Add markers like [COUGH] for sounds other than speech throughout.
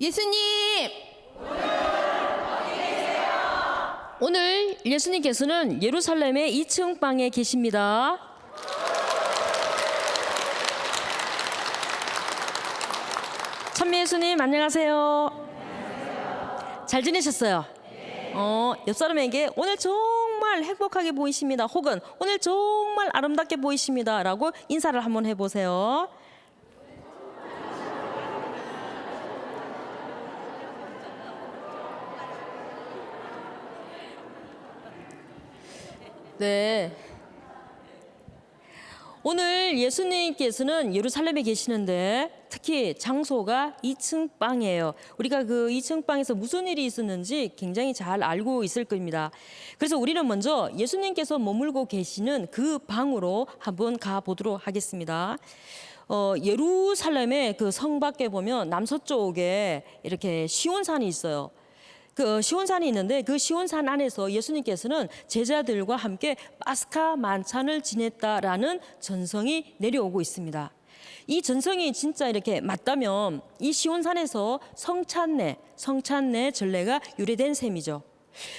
예수님! 오늘 예수님께서는 예루살렘의 2층 방에 계십니다. 천미 예수님 안녕하세요. 잘 지내셨어요? 어, 옆 사람에게 오늘 정말 행복하게 보이십니다. 혹은 오늘 정말 아름답게 보이십니다라고 인사를 한번 해 보세요. 네. 오늘 예수님께서는 예루살렘에 계시는데 특히 장소가 2층 방이에요. 우리가 그 2층 방에서 무슨 일이 있었는지 굉장히 잘 알고 있을 겁니다. 그래서 우리는 먼저 예수님께서 머물고 계시는 그 방으로 한번 가 보도록 하겠습니다. 어, 예루살렘의 그 성 밖에 보면 남서쪽에 이렇게 시온산이 있어요. 그 시온산이 있는데 그 시온산 안에서 예수님께서는 제자들과 함께 파스카 만찬을 지냈다라는 전성이 내려오고 있습니다. 이 전성이 진짜 이렇게 맞다면 이 시온산에서 성찬례, 성찬례 전례가 유래된 셈이죠.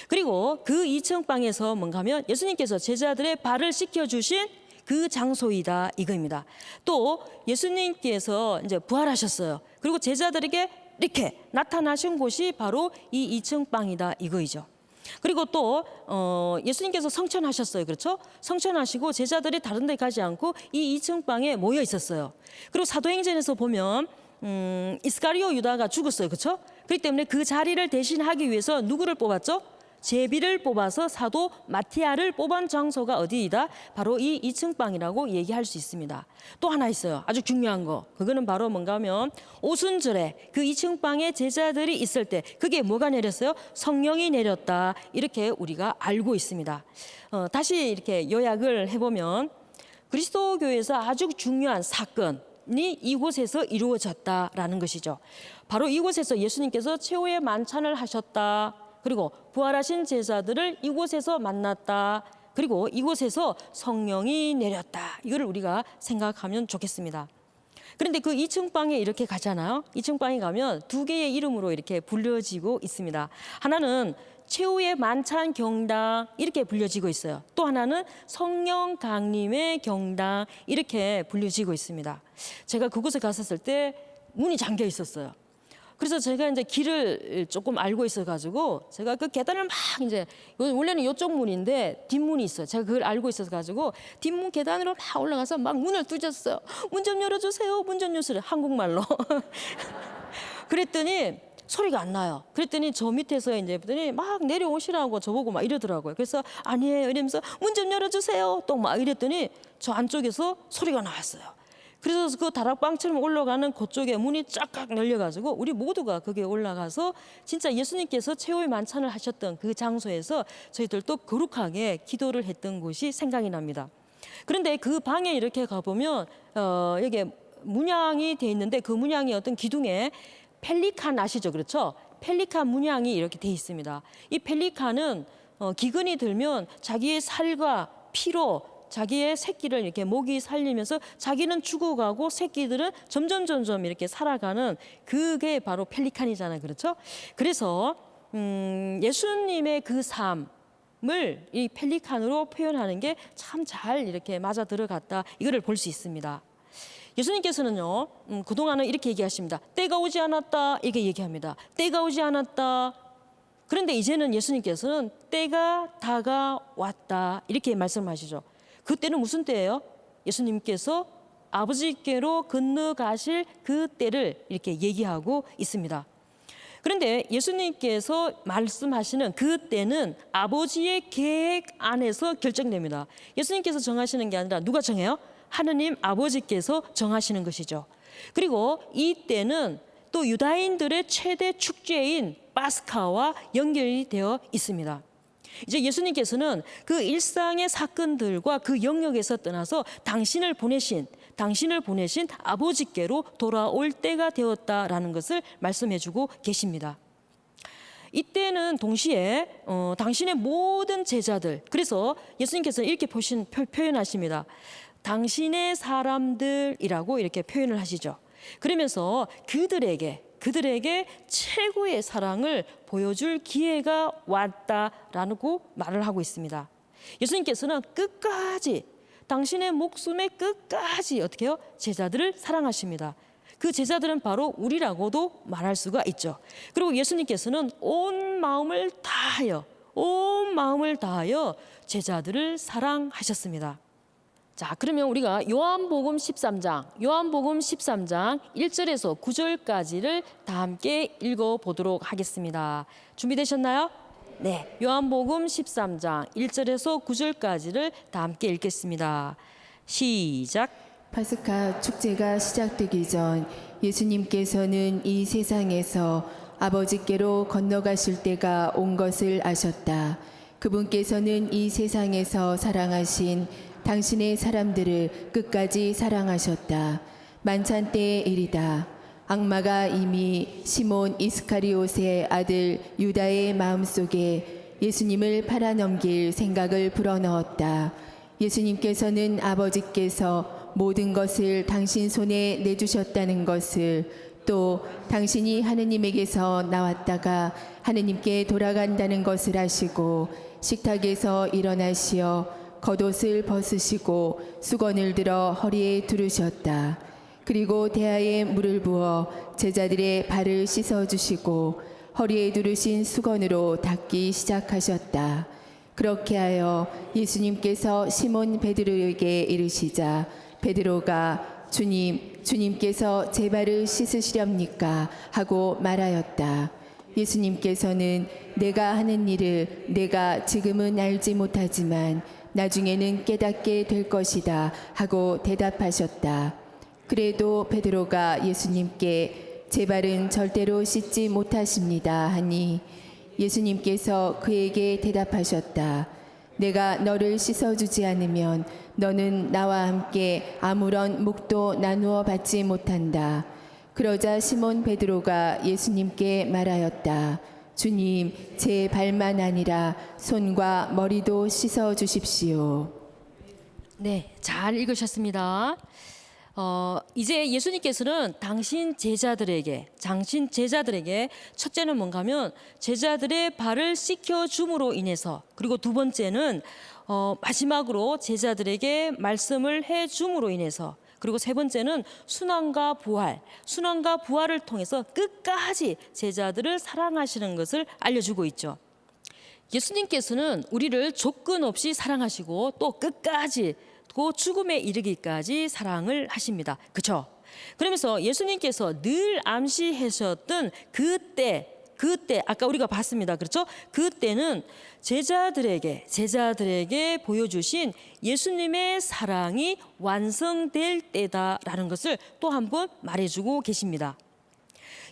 그리고 그 2층 방에서 뭔가 하면 예수님께서 제자들의 발을 씻겨 주신 그 장소이다 이거입니다. 또 예수님께서 이제 부활하셨어요. 그리고 제자들에게 이렇게 나타나신 곳이 바로 이 2층 방이다 이거이죠. 그리고 또 어, 예수님께서 성천하셨어요. 그렇죠? 성천하시고 제자들이 다른 데 가지 않고 이 2층 방에 모여 있었어요. 그리고 사도행전에서 보면 음, 이스카리오 유다가 죽었어요. 그렇죠? 그렇기 때문에 그 자리를 대신하기 위해서 누구를 뽑았죠? 제비를 뽑아서 사도 마티아를 뽑은 장소가 어디이다? 바로 이 2층 방이라고 얘기할 수 있습니다. 또 하나 있어요. 아주 중요한 거. 그거는 바로 뭔가 하면 오순절에 그 2층 방에 제자들이 있을 때 그게 뭐가 내렸어요? 성령이 내렸다. 이렇게 우리가 알고 있습니다. 어, 다시 이렇게 요약을 해보면 그리스도교에서 아주 중요한 사건 이 이곳에서 이루어졌다라는 것이죠. 바로 이곳에서 예수님께서 최후의 만찬을 하셨다. 그리고 부활하신 제자들을 이곳에서 만났다. 그리고 이곳에서 성령이 내렸다. 이거를 우리가 생각하면 좋겠습니다. 그런데 그 2층 방에 이렇게 가잖아요. 2층 방에 가면 두 개의 이름으로 이렇게 불려지고 있습니다. 하나는 최후의 만찬 경당 이렇게 불려지고 있어요. 또 하나는 성령 강림의 경당 이렇게 불려지고 있습니다. 제가 그곳에 갔었을 때 문이 잠겨 있었어요. 그래서 제가 이제 길을 조금 알고 있어가지고 제가 그 계단을 막 이제 원래는 이쪽 문인데 뒷문이 있어요. 제가 그걸 알고 있어가지고 뒷문 계단으로 막 올라가서 막 문을 두셨어요. 문 좀 열어주세요. 문 좀 열어주세요. 한국말로. [LAUGHS] 그랬더니 소리가 안 나요. 그랬더니 저 밑에서 이제 보더니 막 내려오시라고 저보고 막 이러더라고요. 그래서 아니에요. 이러면서 문 좀 열어주세요. 또 막 이랬더니 저 안쪽에서 소리가 나왔어요. 그래서 그 다락방처럼 올라가는 그쪽에 문이 쫙쫙 열려가지고 우리 모두가 거기에 올라가서 진짜 예수님께서 최후의 만찬을 하셨던 그 장소에서 저희들도 거룩하게 기도를 했던 곳이 생각이 납니다. 그런데 그 방에 이렇게 가보면 어, 여기 문양이 돼 있는데 그 문양이 어떤 기둥에 펠리칸 아시죠? 그렇죠? 펠리칸 문양이 이렇게 돼 있습니다. 이 펠리칸은 어, 기근이 들면 자기의 살과 피로 자기의 새끼를 이렇게 목이 살리면서 자기는 죽어가고 새끼들은 점점 점점 이렇게 살아가는 그게 바로 펠리칸이잖아요. 그렇죠? 그래서 음, 예수님의 그 삶 을 이 펠리칸으로 표현하는 게 참 잘 이렇게 맞아 들어갔다. 이거를 볼 수 있습니다. 예수님께서는요, 음, 그동안은 이렇게 얘기하십니다. 때가 오지 않았다. 이렇게 얘기합니다. 때가 오지 않았다. 그런데 이제는 예수님께서는 때가 다가왔다. 이렇게 말씀하시죠. 그때는 무슨 때예요? 예수님께서 아버지께로 건너가실 그 때를 이렇게 얘기하고 있습니다. 그런데 예수님께서 말씀하시는 그 때는 아버지의 계획 안에서 결정됩니다. 예수님께서 정하시는 게 아니라 누가 정해요? 하느님 아버지께서 정하시는 것이죠. 그리고 이 때는 또 유다인들의 최대 축제인 파스카와 연결이 되어 있습니다. 이제 예수님께서는 그 일상의 사건들과 그 영역에서 떠나서 당신을 보내신 당신을 보내신 아버지께로 돌아올 때가 되었다라는 것을 말씀해주고 계십니다. 이때는 동시에 어, 당신의 모든 제자들 그래서 예수님께서 이렇게 보신, 표, 표현하십니다. 당신의 사람들이라고 이렇게 표현을 하시죠. 그러면서 그들에게 그들에게 최고의 사랑을 보여줄 기회가 왔다라고 말을 하고 있습니다. 예수님께서는 끝까지 당신의 목숨의 끝까지 어떻게 해요? 제자들을 사랑하십니다. 그 제자들은 바로 우리라고도 말할 수가 있죠. 그리고 예수님께서는 온 마음을 다하여 온 마음을 다하여 제자들을 사랑하셨습니다. 자, 그러면 우리가 요한복음 13장, 요한복음 13장 1절에서 9절까지를 다 함께 읽어 보도록 하겠습니다. 준비되셨나요? 네. 요한복음 13장 1절에서 9절까지를 다 함께 읽겠습니다. 시작. 파스카 축제가 시작되기 전 예수님께서는 이 세상에서 아버지께로 건너가실 때가 온 것을 아셨다. 그분께서는 이 세상에서 사랑하신 당신의 사람들을 끝까지 사랑하셨다. 만찬 때의 일이다. 악마가 이미 시몬 이스카리옷의 아들 유다의 마음속에 예수님을 팔아넘길 생각을 불어넣었다. 예수님께서는 아버지께서 모든 것을 당신 손에 내주셨다는 것을 또 당신이 하느님에게서 나왔다가 하느님께 돌아간다는 것을 아시고 식탁에서 일어나시어 겉옷을 벗으시고 수건을 들어 허리에 두르셨다. 그리고 대야에 물을 부어 제자들의 발을 씻어 주시고 허리에 두르신 수건으로 닦기 시작하셨다. 그렇게 하여 예수님께서 시몬 베드로에게 이르시자 베드로가 주님 주님께서 제 발을 씻으시렵니까 하고 말하였다. 예수님께서는 내가 하는 일을 내가 지금은 알지 못하지만 나중에는 깨닫게 될 것이다 하고 대답하셨다. 그래도 베드로가 예수님께 제 발은 절대로 씻지 못하십니다 하니 예수님께서 그에게 대답하셨다. 내가 너를 씻어주지 않으면 너는 나와 함께 아무런 묵도 나누어 받지 못한다. 그러자 시몬 베드로가 예수님께 말하였다. 주님, 제 발만 아니라 손과 머리도 씻어 주십시오. 네, 잘 읽으셨습니다. 어, 이제 예수님께서는 당신 제자들에게, 당신 제자들에게 첫째는 뭔가 하면 제자들의 발을 씻겨 줌으로 인해서 그리고 두 번째는 어, 마지막으로 제자들에게 말씀을 해 줌으로 인해서 그리고 세 번째는 순환과 부활, 순환과 부활을 통해서 끝까지 제자들을 사랑하시는 것을 알려주고 있죠. 예수님께서는 우리를 조건 없이 사랑하시고 또 끝까지 그 죽음에 이르기까지 사랑을 하십니다. 그렇죠? 그러면서 예수님께서 늘 암시하셨던 그때 그때 아까 우리가 봤습니다. 그렇죠? 그때는 제자들에게 제자들에게 보여주신 예수님의 사랑이 완성될 때다라는 것을 또 한 번 말해주고 계십니다.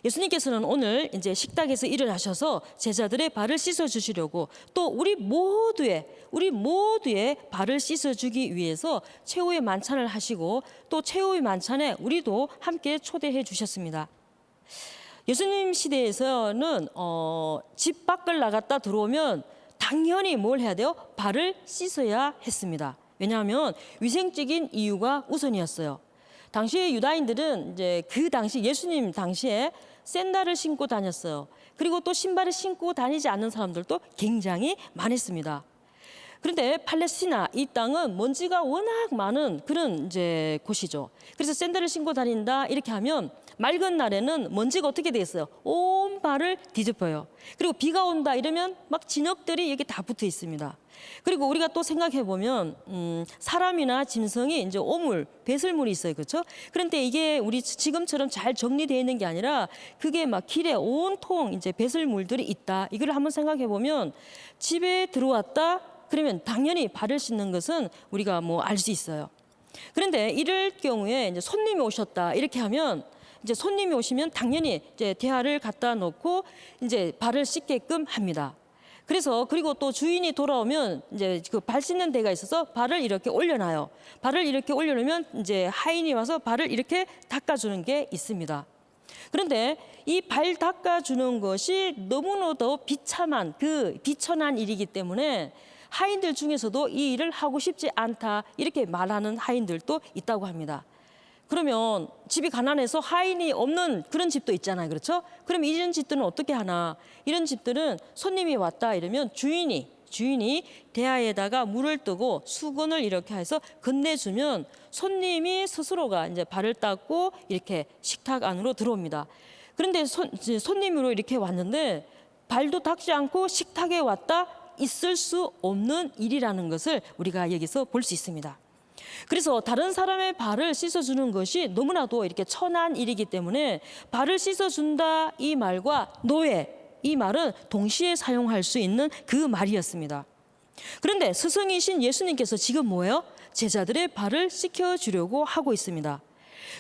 예수님께서는 오늘 이제 식탁에서 일어나셔서 제자들의 발을 씻어 주시려고 또 우리 모두의 우리 모두의 발을 씻어 주기 위해서 최후의 만찬을 하시고 또 최후의 만찬에 우리도 함께 초대해 주셨습니다. 예수님 시대에서는 어, 집 밖을 나갔다 들어오면 당연히 뭘 해야 돼요? 발을 씻어야 했습니다. 왜냐하면 위생적인 이유가 우선이었어요. 당시에 유다인들은 이제 그 당시 예수님 당시에 샌들을 신고 다녔어요. 그리고 또 신발을 신고 다니지 않는 사람들도 굉장히 많았습니다. 그런데 팔레스티나 이 땅은 먼지가 워낙 많은 그런 이제 곳이죠. 그래서 샌들을 신고 다닌다 이렇게 하면 맑은 날에는 먼지가 어떻게 돼 있어요? 온 발을 뒤집어요. 그리고 비가 온다 이러면 막 진흙들이 여기 다 붙어 있습니다. 그리고 우리가 또 생각해 보면 음, 사람이나 짐승이 이제 오물, 배설물이 있어요, 그렇죠? 그런데 이게 우리 지금처럼 잘 정리되어 있는 게 아니라 그게 막 길에 온통 이제 배설물들이 있다. 이걸 한번 생각해 보면 집에 들어왔다. 그러면 당연히 발을 씻는 것은 우리가 뭐 알 수 있어요. 그런데 이럴 경우에 이제 손님이 오셨다 이렇게 하면 이제 손님이 오시면 당연히 이제 대화를 갖다 놓고 이제 발을 씻게끔 합니다. 그래서 그리고 또 주인이 돌아오면 이제 그 발 씻는 데가 있어서 발을 이렇게 올려놔요. 발을 이렇게 올려놓으면 이제 하인이 와서 발을 이렇게 닦아주는 게 있습니다. 그런데 이 발 닦아주는 것이 너무나도 비참한 그 비천한 일이기 때문에 하인들 중에서도 이 일을 하고 싶지 않다 이렇게 말하는 하인들도 있다고 합니다. 그러면 집이 가난해서 하인이 없는 그런 집도 있잖아요. 그렇죠? 그럼 이런 집들은 어떻게 하나? 이런 집들은 손님이 왔다 이러면 주인이 주인이 대야에다가 물을 뜨고 수건을 이렇게 해서 건네주면 손님이 스스로가 이제 발을 닦고 이렇게 식탁 안으로 들어옵니다. 그런데 손, 손님으로 이렇게 왔는데 발도 닦지 않고 식탁에 왔다 있을 수 없는 일이라는 것을 우리가 여기서 볼 수 있습니다. 그래서 다른 사람의 발을 씻어주는 것이 너무나도 이렇게 천한 일이기 때문에 발을 씻어준다 이 말과 노예 이 말은 동시에 사용할 수 있는 그 말이었습니다. 그런데 스승이신 예수님께서 지금 뭐예요? 제자들의 발을 씻겨주려고 하고 있습니다.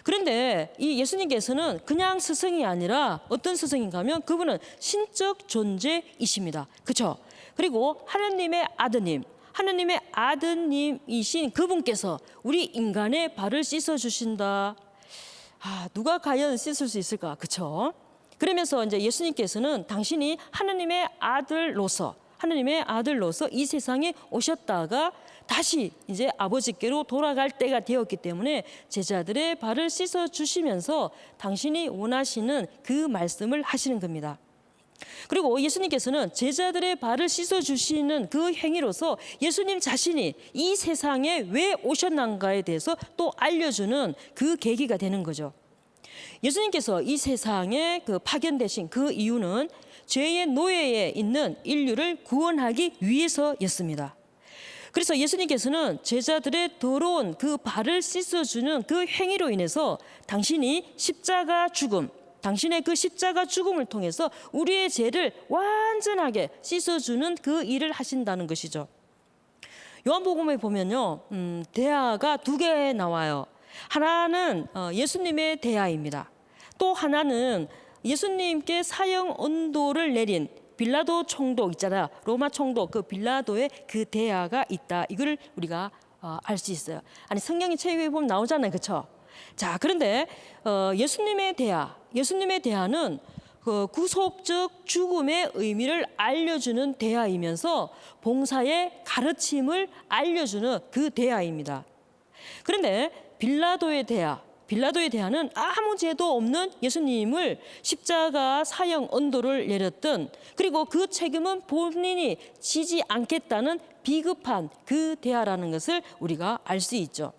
그런데 이 예수님께서는 그냥 스승이 아니라 어떤 스승인가 하면 그분은 신적 존재이십니다. 그렇죠? 그리고 하나님의 아드님, 하나님의 아드님이신 그분께서 우리 인간의 발을 씻어 주신다. 아, 누가 과연 씻을 수 있을까? 그렇죠? 그러면서 이제 예수님께서는 당신이 하나님의 아들로서 하나님의 아들로서 이 세상에 오셨다가 다시 이제 아버지께로 돌아갈 때가 되었기 때문에 제자들의 발을 씻어 주시면서 당신이 원하시는 그 말씀을 하시는 겁니다. 그리고 예수님께서는 제자들의 발을 씻어 주시는 그 행위로서 예수님 자신이 이 세상에 왜 오셨는가에 대해서 또 알려주는 그 계기가 되는 거죠. 예수님께서 이 세상에 그 파견되신 그 이유는 죄의 노예에 있는 인류를 구원하기 위해서였습니다. 그래서 예수님께서는 제자들의 더러운 그 발을 씻어주는 그 행위로 인해서 당신이 십자가 죽음, 당신의 그 십자가 죽음을 통해서 우리의 죄를 완전하게 씻어주는 그 일을 하신다는 것이죠. 요한복음에 보면요, 음, 대하가 두 개 나와요. 하나는 어, 예수님의 대하입니다. 또 하나는 예수님께 사형 언도를 내린 빌라도 총독 있잖아요. 로마 총독 그 빌라도의 그 대하가 있다. 이걸 우리가 어, 알수 있어요. 아니 성경의 책에 보면 나오잖아요, 그렇죠? 자, 그런데 어, 예수님의 대하, 예수님의 대하는 그 구속적 죽음의 의미를 알려주는 대하이면서 봉사의 가르침을 알려주는 그 대하입니다. 그런데 빌라도의 대하, 빌라도의 대하는 아무 죄도 없는 예수님을 십자가 사형 언도를 내렸던 그리고 그 책임은 본인이 지지 않겠다는 비급한 그 대하라는 것을 우리가 알 수 있죠.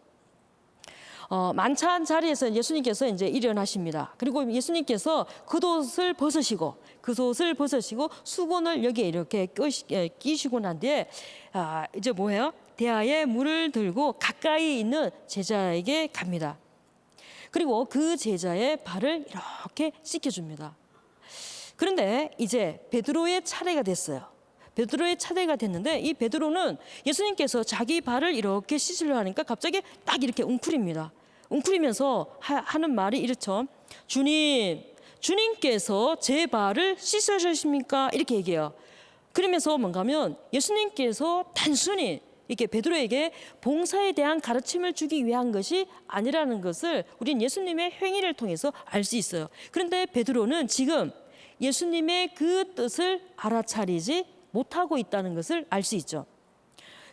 어, 만찬 자리에서 예수님께서 이제 일어나십니다. 그리고 예수님께서 겉옷을 벗으시고 겉옷을 벗으시고 수건을 여기에 이렇게 에, 끼시고 난 뒤에 아, 이제 뭐예요? 대하에 물을 들고 가까이 있는 제자에게 갑니다. 그리고 그 제자의 발을 이렇게 씻겨줍니다. 그런데 이제 베드로의 차례가 됐어요. 베드로의 차례가 됐는데 이 베드로는 예수님께서 자기 발을 이렇게 씻으려 하니까 갑자기 딱 이렇게 웅크립니다. 웅크리면서 하, 는 말이 이렇죠. 주님, 주님께서 제 발을 씻으셨습니까? 이렇게 얘기해요. 그러면서 뭔가 하면 예수님께서 단순히 이렇게 베드로에게 봉사에 대한 가르침을 주기 위한 것이 아니라는 것을 우린 예수님의 행위를 통해서 알 수 있어요. 그런데 베드로는 지금 예수님의 그 뜻을 알아차리지 못하고 있다는 것을 알 수 있죠.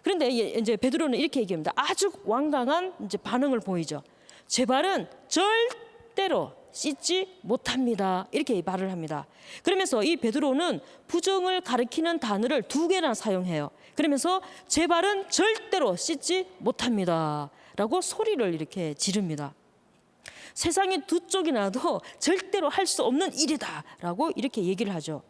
그런데 이제 베드로는 이렇게 얘기합니다. 아주 완강한 이제 반응을 보이죠. 제 발은 절대로 씻지 못합니다. 이렇게 말을 합니다. 그러면서 이 베드로는 부정을 가리키는 단어를 두 개나 사용해요. 그러면서 제 발은 절대로 씻지 못합니다. 라고 소리를 이렇게 지릅니다. 세상에 두 쪽이 나도 절대로 할 수 없는 일이다. 라고 이렇게 얘기를 하죠.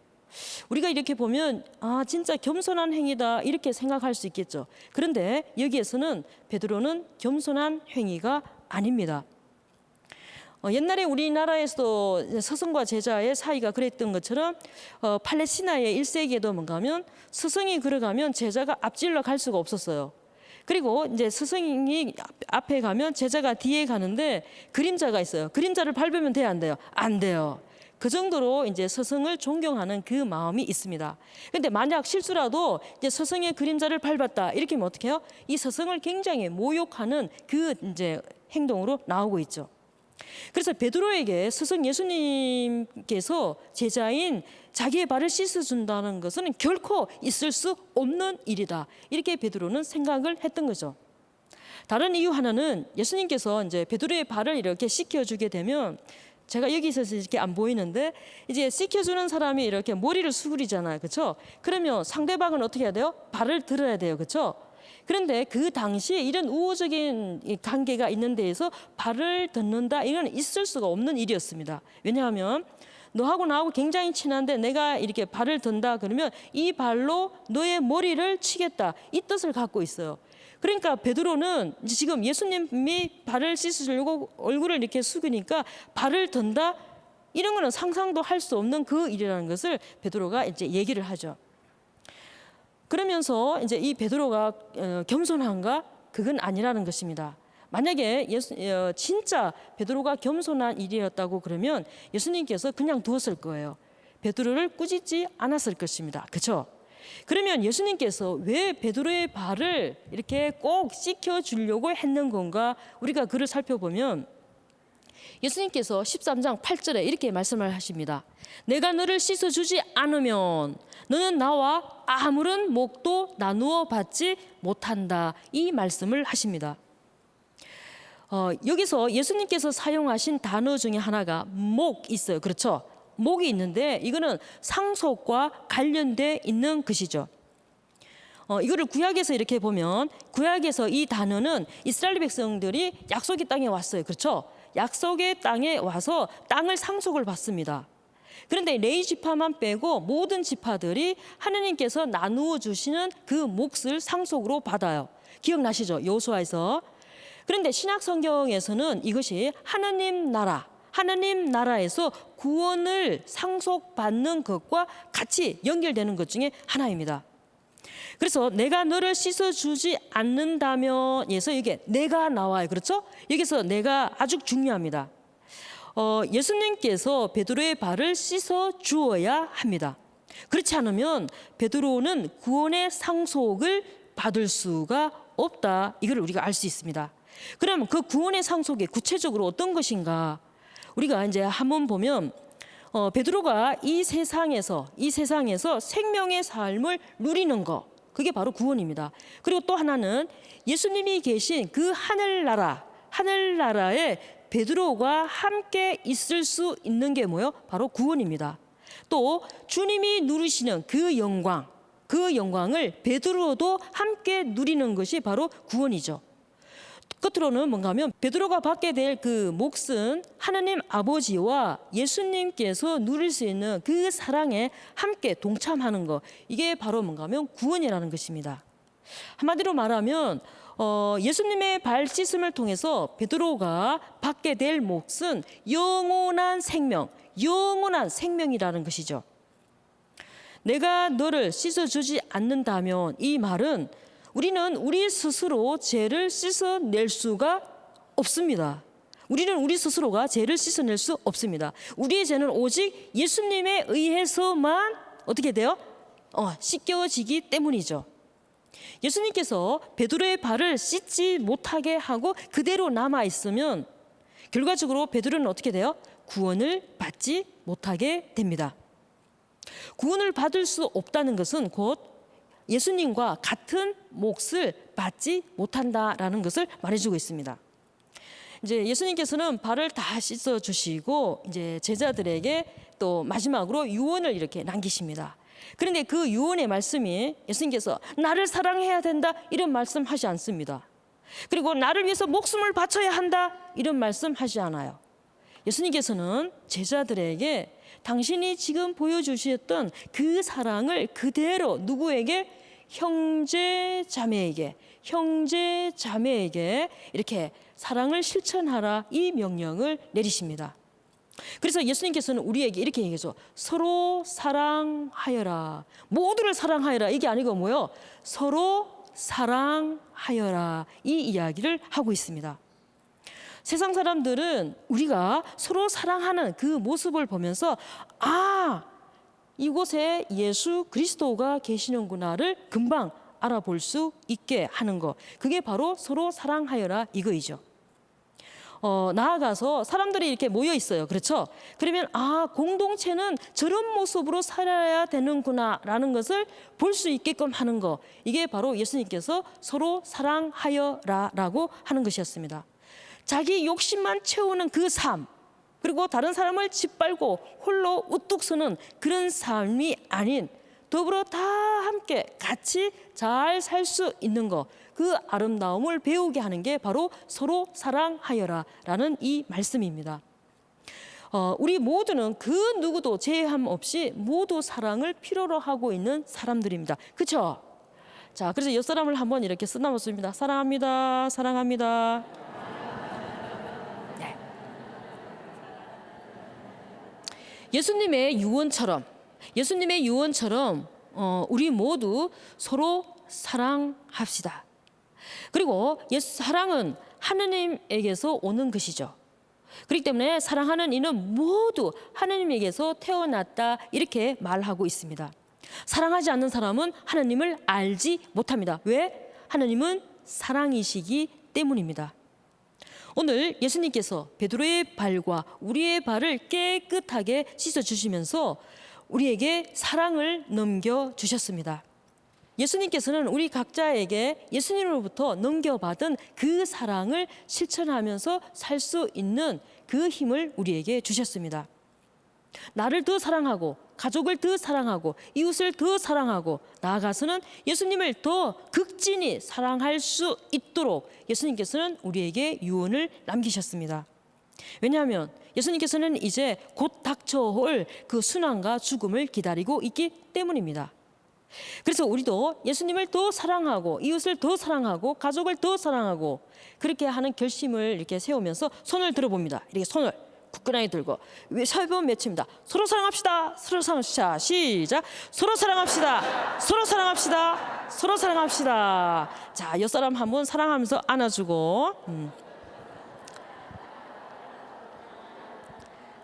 우리가 이렇게 보면 아 진짜 겸손한 행위다 이렇게 생각할 수 있겠죠. 그런데 여기에서는 베드로는 겸손한 행위가 아닙니다. 어, 옛날에 우리나라에서도 스승과 제자의 사이가 그랬던 것처럼 어, 팔레스티나의 1세기에도 뭔가 하면 스승이 걸어가면 제자가 앞질러 갈 수가 없었어요. 그리고 이제 스승이 앞에 가면 제자가 뒤에 가는데 그림자가 있어요. 그림자를 밟으면 돼요, 안 돼요? 안 돼요. 그 정도로 이제 스승을 존경하는 그 마음이 있습니다. 근데 만약 실수라도 이제 스승의 그림자를 밟았다 이렇게 하면 어떻게 해요? 이 스승을 굉장히 모욕하는 그 이제 행동으로 나오고 있죠. 그래서 베드로에게 스승 예수님께서 제자인 자기의 발을 씻어준다는 것은 결코 있을 수 없는 일이다. 이렇게 베드로는 생각을 했던 거죠. 다른 이유 하나는 예수님께서 이제 베드로의 발을 이렇게 씻겨주게 되면 제가 여기 있어서 이렇게 안 보이는데 이제 씻겨주는 사람이 이렇게 머리를 수그리잖아요, 그렇죠? 그러면 상대방은 어떻게 해야 돼요? 발을 들어야 돼요, 그렇죠? 그런데 그 당시에 이런 우호적인 이 관계가 있는 데에서 발을 듣는다 이건 있을 수가 없는 일이었습니다. 왜냐하면 너하고 나하고 굉장히 친한데 내가 이렇게 발을 든다 그러면 이 발로 너의 머리를 치겠다 이 뜻을 갖고 있어요. 그러니까 베드로는 지금 예수님이 발을 씻으려고 얼굴을 이렇게 숙이니까 발을 든다 이런 거는 상상도 할 수 없는 그 일이라는 것을 베드로가 이제 얘기를 하죠. 그러면서 이제 이 베드로가 어, 겸손한가? 그건 아니라는 것입니다. 만약에 예수, 어, 진짜 베드로가 겸손한 일이었다고 그러면 예수님께서 그냥 두었을 거예요. 베드로를 꾸짖지 않았을 것입니다. 그렇죠? 그러면 예수님께서 왜 베드로의 발을 이렇게 꼭 씻겨 주려고 했는 건가? 우리가 글을 살펴보면 예수님께서 13장 8절에 이렇게 말씀을 하십니다. 내가 너를 씻어 주지 않으면 너는 나와 아무런 목도 나누어 받지 못한다. 이 말씀을 하십니다. 어, 여기서 예수님께서 사용하신 단어 중에 하나가 목 있어요. 그렇죠? 목이 있는데 이거는 상속과 관련돼 있는 것이죠. 어, 이거를 구약에서 이렇게 보면 구약에서 이 단어는 이스라엘 백성들이 약속의 땅에 왔어요. 그렇죠? 약속의 땅에 와서 땅을 상속을 받습니다. 그런데 레이 지파만 빼고 모든 지파들이 하느님께서 나누어 주시는 그 몫을 상속으로 받아요. 기억나시죠? 여호수아에서. 그런데 신약 성경에서는 이것이 하나님 나라, 하나님 나라에서 구원을 상속받는 것과 같이 연결되는 것 중에 하나입니다. 그래서 내가 너를 씻어 주지 않는다면에서 이게 내가 나와요. 그렇죠? 여기서 내가 아주 중요합니다. 어, 예수님께서 베드로의 발을 씻어 주어야 합니다. 그렇지 않으면 베드로는 구원의 상속을 받을 수가 없다. 이걸 우리가 알 수 있습니다. 그럼 그 구원의 상속이 구체적으로 어떤 것인가? 우리가 이제 한번 보면 어, 베드로가 이 세상에서 이 세상에서 생명의 삶을 누리는 것 그게 바로 구원입니다. 그리고 또 하나는 예수님이 계신 그 하늘나라 하늘나라에 베드로가 함께 있을 수 있는 게 뭐요? 바로 구원입니다. 또 주님이 누리시는 그 영광 그 영광을 베드로도 함께 누리는 것이 바로 구원이죠. 끝으로는 뭔가 하면 베드로가 받게 될 그 몫은 하나님 아버지와 예수님께서 누릴 수 있는 그 사랑에 함께 동참하는 것 이게 바로 뭔가 하면 구원이라는 것입니다. 한마디로 말하면 어, 예수님의 발 씻음을 통해서 베드로가 받게 될 몫은 영원한 생명, 영원한 생명이라는 것이죠. 내가 너를 씻어주지 않는다면 이 말은 우리는 우리 스스로 죄를 씻어낼 수가 없습니다. 우리는 우리 스스로가 죄를 씻어낼 수 없습니다. 우리의 죄는 오직 예수님에 의해서만 어떻게 돼요? 어, 씻겨지기 때문이죠. 예수님께서 베드로의 발을 씻지 못하게 하고 그대로 남아 있으면 결과적으로 베드로는 어떻게 돼요? 구원을 받지 못하게 됩니다. 구원을 받을 수 없다는 것은 곧 예수님과 같은 몫을 받지 못한다라는 것을 말해주고 있습니다. 이제 예수님께서는 발을 다 씻어 주시고 이제 제자들에게 또 마지막으로 유언을 이렇게 남기십니다. 그런데 그 유언의 말씀이 예수님께서 나를 사랑해야 된다 이런 말씀하지 않습니다. 그리고 나를 위해서 목숨을 바쳐야 한다 이런 말씀하지 않아요. 예수님께서는 제자들에게 당신이 지금 보여주셨던 그 사랑을 그대로 누구에게 형제 자매에게 형제 자매에게 이렇게 사랑을 실천하라 이 명령을 내리십니다. 그래서 예수님께서는 우리에게 이렇게 얘기해서 서로 사랑하여라. 모두를 사랑하여라. 이게 아니고 뭐요? 서로 사랑하여라. 이 이야기를 하고 있습니다. 세상 사람들은 우리가 서로 사랑하는 그 모습을 보면서 아, 이곳에 예수 그리스도가 계시는구나를 금방 알아볼 수 있게 하는 것. 그게 바로 서로 사랑하여라 이거이죠. 어, 나아가서 사람들이 이렇게 모여 있어요. 그렇죠? 그러면 아 공동체는 저런 모습으로 살아야 되는구나라는 것을 볼 수 있게끔 하는 거 이게 바로 예수님께서 서로 사랑하여라라고 하는 것이었습니다. 자기 욕심만 채우는 그 삶. 그리고 다른 사람을 짓밟고 홀로 우뚝 서는 그런 삶이 아닌 더불어 다 함께 같이 잘 살 수 있는 것. 그 아름다움을 배우게 하는 게 바로 서로 사랑하여라라는 이 말씀입니다. 어, 우리 모두는 그 누구도 제한 없이 모두 사랑을 필요로 하고 있는 사람들입니다. 그렇죠? 자, 그래서 옆 사람을 한번 이렇게 쓰다듬습니다. 사랑합니다. 사랑합니다. [LAUGHS] 네. 예수님의 유언처럼 예수님의 유언처럼 어, 우리 모두 서로 사랑합시다. 그리고 예수 사랑은 하느님에게서 오는 것이죠. 그렇기 때문에 사랑하는 이는 모두 하느님에게서 태어났다 이렇게 말하고 있습니다. 사랑하지 않는 사람은 하나님을 알지 못합니다. 왜? 하나님은 사랑이시기 때문입니다. 오늘 예수님께서 베드로의 발과 우리의 발을 깨끗하게 씻어 주시면서 우리에게 사랑을 넘겨 주셨습니다. 예수님께서는 우리 각자에게 예수님으로부터 넘겨받은 그 사랑을 실천하면서 살 수 있는 그 힘을 우리에게 주셨습니다. 나를 더 사랑하고 가족을 더 사랑하고 이웃을 더 사랑하고 나아가서는 예수님을 더 극진히 사랑할 수 있도록 예수님께서는 우리에게 유언을 남기셨습니다. 왜냐하면 예수님께서는 이제 곧 닥쳐올 그 순환과 죽음을 기다리고 있기 때문입니다. 그래서 우리도 예수님을 더 사랑하고 이웃을 더 사랑하고 가족을 더 사랑하고 그렇게 하는 결심을 이렇게 세우면서 손을 들어봅니다. 이렇게 손을 굳건하게 들고 세번 외칩니다. 서로 사랑합시다. 서로 사랑합시다. 시작. 서로 사랑합시다. 서로 사랑합시다. 서로 사랑합시다. 자, 옆 사람 한번 사랑하면서 안아주고. 음.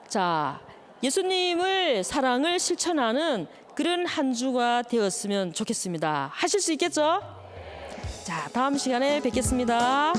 자, 예수님을 사랑을 실천하는 그런 한 주가 되었으면 좋겠습니다. 하실 수 있겠죠? 자, 다음 시간에 뵙겠습니다.